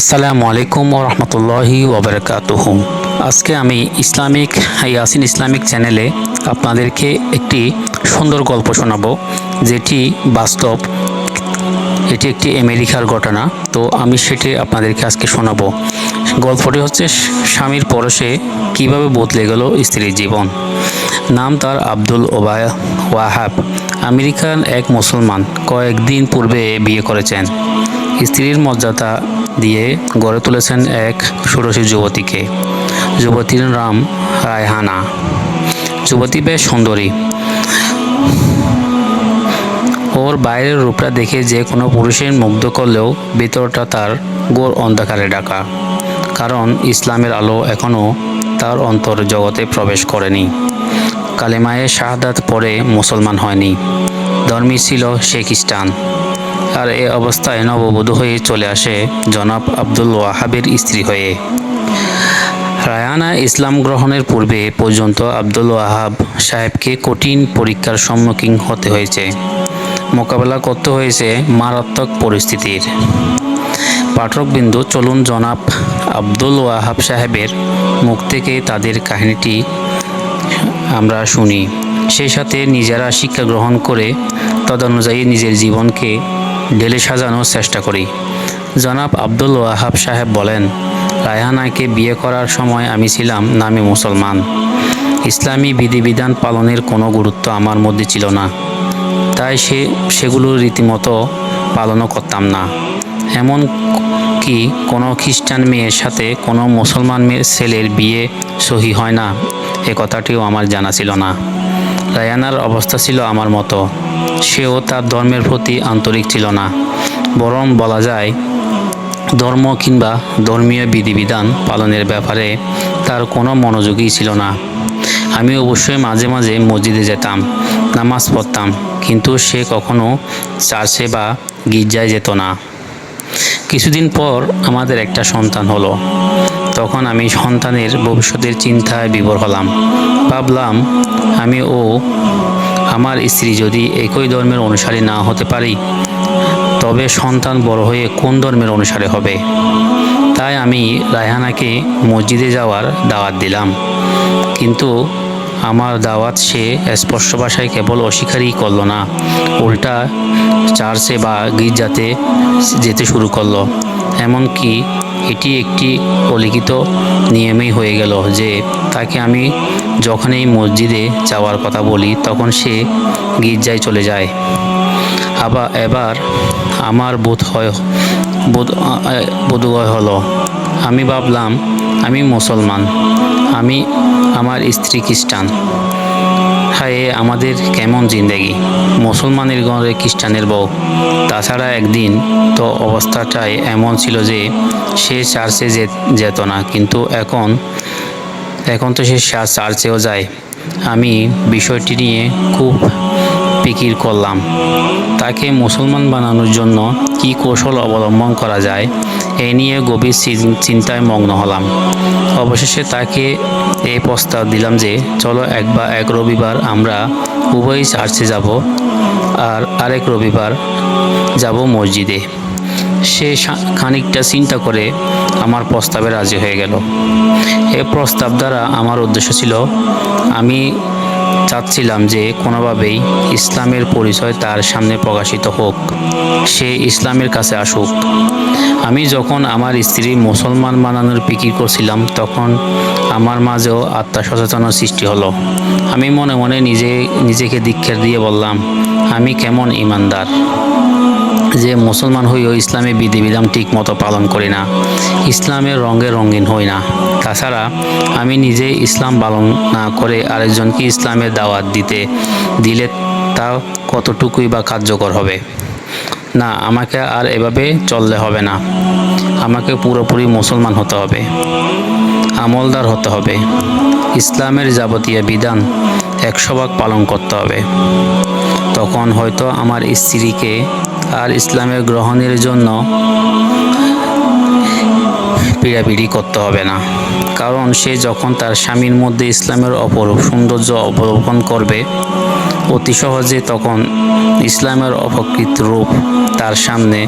আসসালামু আলাইকুম রহমতুল্লাহি ওবরাকাতুহ। আজকে আমি ইসলামিক, ইয়াসিন ইসলামিক চ্যানেলে আপনাদেরকে একটি সুন্দর গল্প শোনাবো, যেটি বাস্তব, এটি একটি আমেরিকার ঘটনা। তো আমি সেটি আপনাদেরকে আজকে শোনাবো। গল্পটি হচ্ছে স্বামীর পরশে কীভাবে বদলে গেল স্ত্রীর জীবন। নাম তার আব্দুল ওবায় ওয়াহাব। আমেরিকান এক মুসলমান কয়েকদিন পূর্বে বিয়ে করেছেন। স্ত্রীর মর্যাদা দিয়ে গড়ে তুলেছেন এক ষোড়শী যুবতীকে। যুবতীর নাম রায়হানা। যুবতী বেশ সুন্দরী। ওর বাইরের রূপটা দেখে যে কোনো পুরুষের মুগ্ধ করলেও ভিতরটা তার গোর অন্ধকারে ডাকা কারণ ইসলামের আলো এখনও তার অন্তর জগতে প্রবেশ করেনি। কালেমায়ে শাহাদাত পরে মুসলমান হয়নি। ধর্মী ছিল সে খ্রিস্টান। আর এ অবস্থায় নববধূ হয়ে চলে আসে জনাব আব্দুল ওয়াহাবের স্ত্রী হয়ে। রায়ানা ইসলাম গ্রহণের পূর্বে পর্যন্ত আব্দুল ওয়াহাব সাহেবকে কঠিন পরীক্ষার সম্মুখীন হতে হয়েছে। মোকাবেলা করতে হয়েছে মারাত্মক পরিস্থিতির। পাঠকবিন্দু, চলুন জনাব আব্দুল ওয়াহাব সাহেবের মুখ থেকে তাদের কাহিনীটি আমরা শুনি। সেই সাথে নিজেরা শিক্ষা গ্রহণ করে, তদনুযায়ী নিজের জীবনকে ঢেলে সাজানোর চেষ্টা করি। জনাব আব্দুল ওয়াহাব সাহেব বলেন, রায়হানাকে বিয়ে করার সময় আমি ছিলাম নামে মুসলমান। ইসলামী বিধিবিধান পালনের কোনো গুরুত্ব আমার মধ্যে ছিল না। তাই সে, সেগুলো রীতিমতো পালনও করতাম না। এমন কি কোনো খ্রিস্টান মেয়ের সাথে কোনো মুসলমান মেয়ের ছেলের বিয়ে সহি হয় না? এ কথাটিও আমার জানা ছিল না। রায়ানার অবস্থা ছিল আমার মতো। সেও তার ধর্মের প্রতি আন্তরিক ছিল না। বরং বলা যায়, ধর্ম কিংবা ধর্মীয় বিধিবিধান পালনের ব্যাপারে তার কোনো মনোযোগই ছিল না। আমি অবশ্যই মাঝে মাঝে মসজিদে যেতাম, নামাজ পড়তাম, কিন্তু সে কখনো চার্চে বা গির্জায় যেত না। কিছুদিন পর আমাদের একটা সন্তান হলো। তখন আমি সন্তানের ভবিষ্যতের চিন্তায় বিভোর হলাম। ভাবলাম, আমি ও আমার স্ত্রী যদি একই ধর্মের অনুসারী না হতে পারি, তবে সন্তান বড় হয়ে কোন ধর্মের অনুসারে হবে? তাই আমি রায়হানাকে মসজিদে যাওয়ার দাওয়াত দিলাম। কিন্তু আমার দাওয়াত সে স্পষ্ট ভাষায় কেবল অস্বীকারই করল না, উল্টা চার্চে বা গির্জাতে যেতে শুরু করল। এমনকি এটি একটি অলিখিত নিয়মেই হয়ে গেল যে তাকে আমি যখন এই মসজিদে যাওয়ার কথা বলি তখন সে গির্জায় চলে যায়। আবার এবার আমার বোধ হয়, বোধ বোধগয় হলো, আমি ভাবলাম, আমি মুসলমান, আমি আমার স্ত্রী খ্রিস্টান। আমাদের কেমন জিন্দেগি? মুসলমানের ঘরে খ্রিস্টানের বউ। তাছাড়া একদিন তো অবস্থাটাই এমন ছিল যে, সে চার্চে যে যেত না, কিন্তু এখন এখন তো সে চার্চেও যায়। আমি বিষয়টি নিয়ে খুব পিকির করলাম। তাকে মুসলমান বানানোর জন্য কি কৌশল অবলম্বন করা যায় এ নিয়ে গভীর চিন্তায় মগ্ন হলাম। অবশেষে তাকে এই প্রস্তাব দিলাম যে, চলো এক বা এক রবিবার আমরা উভয়ই চার্চে যাব আর আরেক রবিবার যাব মসজিদে। সে, খানিকটা চিন্তা করে আমার প্রস্তাবে রাজি হয়ে গেল। এ প্রস্তাব দ্বারা আমার উদ্দেশ্য ছিল, আমি চাচ্ছিলাম যে কোনোভাবেই ইসলামের পরিচয় তার সামনে প্রকাশিত হোক, সে ইসলামের কাছে আসুক। আমি যখন আমার স্ত্রী মুসলমান বানানোর পিকি করছিলাম, তখন আমার মাঝেও আত্মা সচেতনার সৃষ্টি হলো। আমি মনে মনে নিজে, নিজেকে দীক্ষার দিয়ে বললাম, আমি কেমন ইমানদার? যে মুসলমান হইও ইসলামের বিধিবিধান ঠিক মতো পালন করি না, ইসলামের রঙে রঙিন হই না। তাছাড়া আমি নিজে ইসলাম পালন না করে আরেকজনকে ইসলামের দাওয়াত দিতে, দিলে তা কতটুকুই বা কার্যকর হবে? না, আমাকে আর এভাবে চললে হবে না। আমাকে পুরোপুরি মুসলমান হতে হবে, আমলদার হতে হবে। ইসলামের যাবতীয় বিধান একশো ভাগ পালন করতে হবে। তখন হয়তো আমার স্ত্রীকে আর ইসলামের গ্রহণের জন্য পিড়াপিড়ি করতে হবে না। কারণ সে যখন তার স্বামীর মধ্যে ইসলামের অপরূপ সৌন্দর্য অবলোকন করবে, অতি সহজে তখন ইসলামের অপকৃত রূপ তার সামনে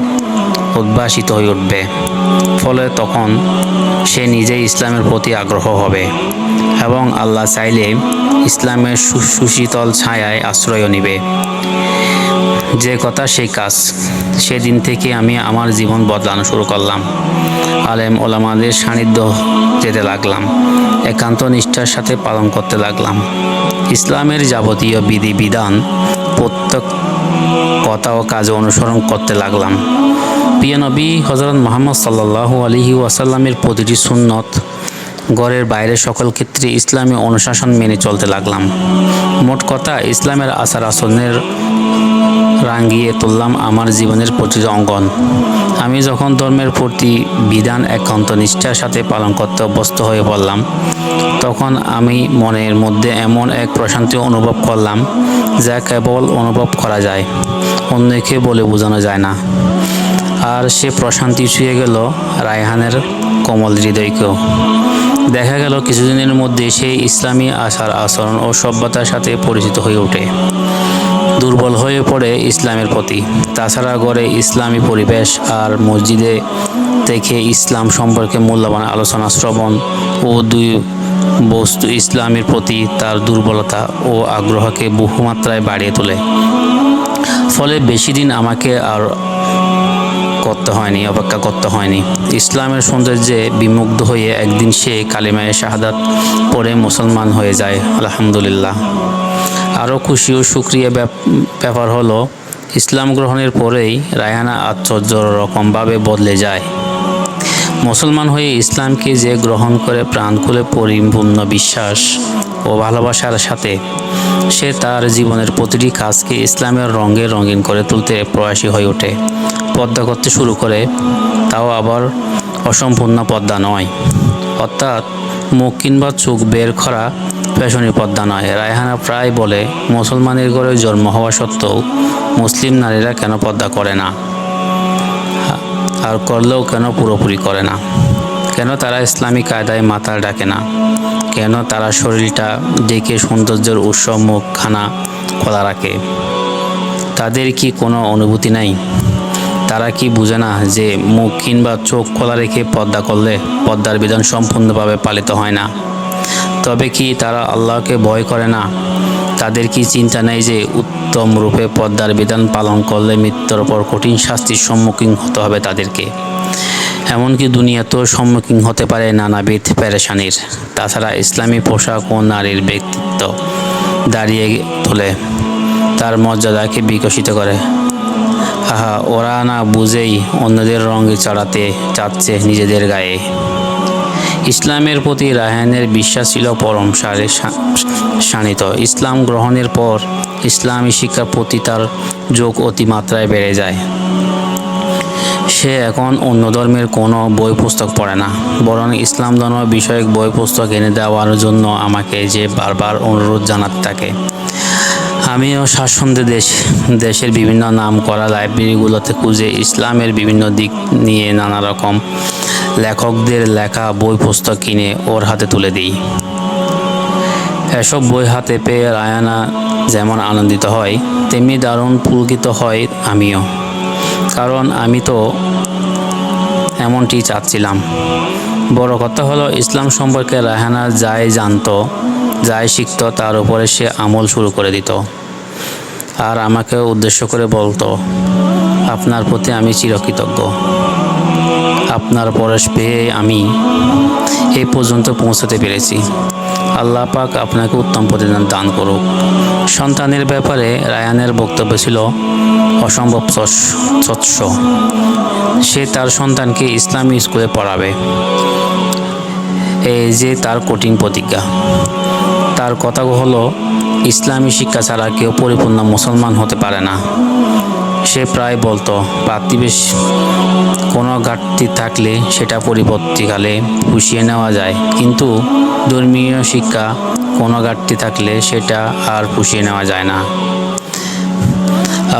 উদ্ভাসিত হয়ে উঠবে। ফলে তখন সে নিজেই ইসলামের প্রতি আগ্রহ হবে এবং আল্লাহ চাইলে ইসলামের সুশীতল ছায়ায় আশ্রয় নিবে। যে কথা, সেই কাজ। সেদিন থেকে আমি আমার জীবন বদলানো শুরু করলাম। আলেম ওলামাদের সান্নিধ্য যেতে লাগলাম। একান্ত নিষ্ঠার সাথে পালন করতে লাগলাম। ইসলামের যাবতীয় বিধি বিধান প্রত্যেক কথা ও কাজে অনুসরণ করতে লাগলাম। প্রিয় নবী হজরত মোহাম্মদ সাল্লাহ আলহি ওয়াসাল্লামের প্রতিটি সুন্নত ঘরের বাইরে সকল ক্ষেত্রে ইসলামী অনুশাসন মেনে চলতে লাগলাম। মোট কথা, ইসলামের আচার আচরণের রাঙ্গিয়ে তুললাম আমার জীবনের প্রতিটি অঙ্গন। আমি যখন ধর্মের প্রতি বিধান, একান্ত নিষ্ঠার সাথে পালন করতে অভ্যস্ত হয়ে পড়লাম, তখন আমি মনের মধ্যে এমন এক প্রশান্তি অনুভব করলাম, যা কেবল অনুভব করা যায়, অন্যকে বলে বোঝানো যায় না। আর সে প্রশান্তি ছুঁয়ে গেল রায়হানের কোমল হৃদয়কেও। দেখা গেল কিছুদিনের মধ্যে সেই ইসলামী আচার আচরণ ও সভ্যতার সাথে পরিচিত হয়ে ওঠে। দুর্বল হয়ে পড়ে ইসলামের প্রতি। তাছাড়া গড়ে ইসলামী পরিবেশ আর মসজিদে থেকে ইসলাম সম্পর্কে মূল্যবান আলোচনা শ্রবণ ও দুই বস্তু ইসলামের প্রতি তার দুর্বলতা ও আগ্রহকে বহুমাত্রায় বাড়িয়ে তোলে। ফলে বেশি দিন আমাকে আর করতে হয়নি, অপেক্ষা করতে হয়নি। ইসলামের সৌন্দর্যে বিমুগ্ধ হয়ে একদিন সে কালিমায় শাহাদাত পরে মুসলমান হয়ে যায়, আলহামদুলিল্লাহ। আরও খুশি ও সুক্রিয়া ব্যাপার হলো, ইসলাম গ্রহণের পরেই রায়হানা আশ্চর্য রকমভাবে বদলে যায়। মুসলমান হয়ে ইসলামকে যে গ্রহণ করে প্রাণ খুলে পরিপূর্ণ বিশ্বাস ও ভালোবাসার সাথে সে তার জীবনের প্রতিটি কাজকে ইসলামের রঙে রঙিন করে তুলতে প্রয়াসী হয়ে ওঠে। পদ্মা করতে শুরু করে, তাও আবার অসম্পূর্ণ পদ্মা নয়। অর্থাৎ মুখ কিংবা চোখ বের করা ফ্যাশনি পদ্মা নয়। রায়হানা প্রায় বলে, মুসলমানের ঘরে জন্ম হওয়া সত্ত্বেও মুসলিম নারীরা কেন পদ্মা করে না? আর করলেও কেন পুরোপুরি করে না? কেন তারা ইসলামী কায়দায় মাথা ডাকে না? কেন তারা শরীরটা ডেকে সৌন্দর্যের উৎসব মুখখানা খোলা রাখে? তাদের কি কোনো অনুভূতি নাই? তারা কি বুঝে না যে মুখ কিংবা চোখ খোলা রেখে পদ্মা করলে পদ্মার বিধান সম্পূর্ণভাবে পালিত হয় না? তবে কি তারা আল্লাহকে ভয় করে না? তাদের কি চিন্তা নেই যে উত্তম রূপে পদ্মার বিধান পালন করলে মৃত্যুর পর কঠিন শাস্তির সম্মুখীন হতে হবে তাদেরকে? এমনকি দুনিয়াতেও সম্মুখীন হতে পারে নানাবিধ প্যারেশানির তাছাড়া ইসলামী পোশাক ও নারীর ব্যক্তিত্ব দাঁড়িয়ে তোলে, তার মর্যাদাকে বিকশিত করে। আহা, ওরা না বুঝেই অন্যদের রঙে চড়াতে চাচ্ছে নিজেদের গায়ে। ইসলামের প্রতি রায়হানের বিশ্বাস ছিল পরম সারে শানিত। ইসলাম গ্রহণের পর ইসলামী শিক্ষার প্রতি তার যোগ অতিমাত্রায় বেড়ে যায়। সে এখন অন্য ধর্মের কোনো বই পুস্তক পড়ে না। বরং ইসলাম ধর্ম বিষয়ক বই পুস্তক এনে দেওয়ার জন্য আমাকে যে বারবার অনুরোধ জানাতে থাকে আমিও স্বাচ্ছন্দ্যে দেশ, দেশের বিভিন্ন নাম করা লাইব্রেরিগুলোতে খুঁজে ইসলামের বিভিন্ন দিক নিয়ে নানা রকম লেখকদের লেখা বই পুস্তক কিনে ওর হাতে তুলে দিই। এসব বই হাতে পেয়ে রায়ানা যেমন আনন্দিত হয়, তেমনি দারুণ পুলকিত হয় আমিও। কারণ আমি তো এমনটি চাচ্ছিলাম। বড় কথা হলো, ইসলাম সম্পর্কে রায়হানা যাই জানতো, যাই শিখতো, তার উপরে সে আমল শুরু করে দিত। আর আমাকে উদ্দেশ্য করে বলতো, আপনার প্রতি আমি চিরকৃতজ্ঞ। আপনার পরশ পেয়ে আমি এ পর্যন্ত পৌঁছাতে পেরেছি। আল্লাহ পাক আপনাকে উত্তম প্রতিদান দান করুক। সন্তানের ব্যাপারে রায়ানের বক্তব্য ছিল, অসম্ভব স্বচ্ছ- সে তার সন্তানকে ইসলামী স্কুলে পড়াবে। এই যে তার কঠিন প্রতিজ্ঞা। তার কথা হলো, ইসলামী শিক্ষা ছাড়া কেউ পরিপূর্ণ মুসলমান হতে পারে না। সে প্রায় বলতো প্রাতিবেশ কোনো ঘাটতি থাকলে সেটা পরিবর্তীকালে পুষিয়ে নেওয়া যায়। কিন্তু ধর্মীয় শিক্ষা, কোনো ঘাটতি থাকলে সেটা আর পুষিয়ে নেওয়া যায় না।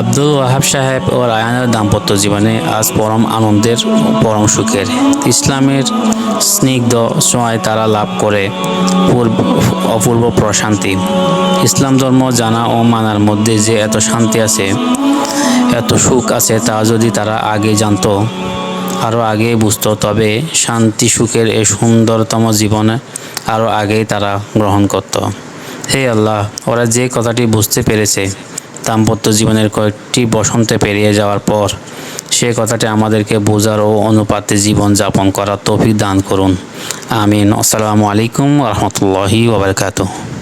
আব্দুল ওয়াহাব সাহেব ও রায়ানের দাম্পত্য জীবনে আজ পরম আনন্দের, পরম সুখের। ইসলামের স্নিগ্ধ ছোঁয়ায় তারা লাভ করে পূর্ব, অপূর্ব প্রশান্তি। ইসলাম ধর্ম জানা ও মানার মধ্যে যে এত শান্তি আছে এত সুখ আছে তা যদি তারা আগে জানত আরও আগে বুঝতো, তবে শান্তি সুখের এই সুন্দরতম জীবনে আরও আগেই তারা গ্রহণ করত। হে আল্লাহ, ওরা যে কথাটি বুঝতে পেরেছে, দাম্পত্য জীবনের কয়েকটি বসন্তে পেরিয়ে যাওয়ার পর, সে কথাটি আমাদেরকে বোঝার ও অনুপাতে জীবন যাপন করার তৌফিক দান করুন। আমিন। আসসালামু আলাইকুম রহমতুল্লাহি ওবরকাতুহ